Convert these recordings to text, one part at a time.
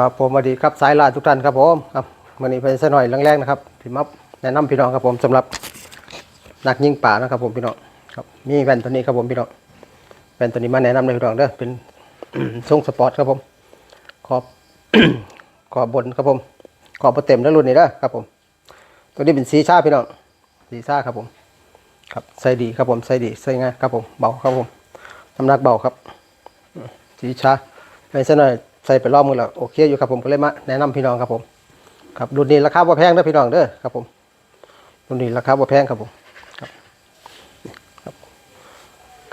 ครับผมสวัสดีครับสายลาทุกท่านครับผมครับวันนี้เป็นสหน่อยแรงๆนะครับพี่มับแนะนำพี่น้องครับผมสำหรับนักยิงป่านะครับผมพี่น้องครับมีแว่นตัวนี้ครับผมพี่น้องแว่นตัวนี้มาแนะนำเลยพี่น้องเด้อเป็นทรงสปอร์ตครับผมขอบขอบบนครับผมขอบเต็มแล้วรุ่นนี้เด้อครับผม ตัวนี้เป็นสีชาพี่น้องสีชาครับผม ครับใส่ดีครับผมใส่ดีใส่ง่ายครับผมเบาครับผมน้ำหนักเบาครับ สีชาไปซะหน่อย ใส่ไปรอบมือแล้วโอเคอยู่ครับผมก็เลยมาแนะนำพี่น้องครับผมครับรุ่นนี้ราคาบ่แพงเด้อพี่น้องเด้อครับผมรุ่นนี้ราคาบ่แพงครับผมครับครับ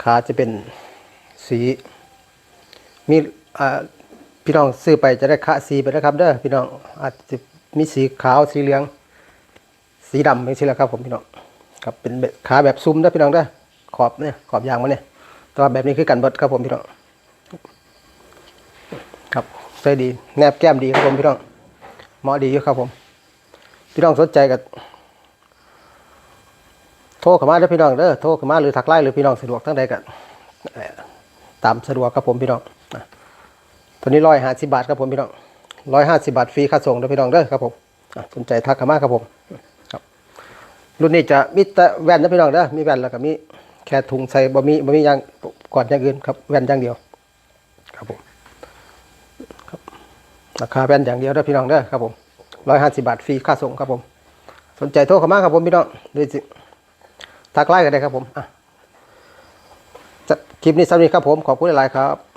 ขาจะเป็นสีมีอ่าพี่น้องซื้อไปจะได้คะสีไปนะครับเด้อพี่น้องอาจจะมีสีขาวสีเหลือง สีดำไม่ใช่แล้วครับผมพี่น้องครับเป็นขาแบบซุ้มเด้อพี่น้องเด้อขอบเนี่ยขอบยางมันเนี่ยแตัวาแบบนี้คือกันบดครับผมพี่น้อง ใส่ดี แนบแก้มดีครับผมพี่น้องเหมาะดีอยู่ครับผม พี่น้องสนใจกับโทรเข้ามาเด้อพี่น้องเด้อโทรเข้ามาหรือทักไลน์หรือพี่น้องสะดวกทั้งใดกันตามสะดวกครับผมพี่น้องตัวนี้ร้อยห้าสิบบาทครับผมพี่น้องร้อยห้าสิบบาทฟรีค่าส่งเด้อพี่น้องเด้อครับผมสนใจทักเข้ามาครับผมครับ รุ่นนี้จะมีแต่แว่นนะพี่น้องเด้อมีแว่นแล้วก็มีแค่ถุงใส่บะมีบะมีอย่างก่อนอย่างอื่นครับแว่นอย่างเดียว ครับผม ราคาแว่นอย่างเดียวเด้พี่น้องเด้อครับผมร้อยห้าสิบาทฟรีค่าส่งครับผม สนใจโทรเข้ามาครับผมพี่น้องด้วยสิทักไลน์กันได้ครับผมอะคลิปนี้สำหรับนี้ครับผมขอบคุณหลายครับ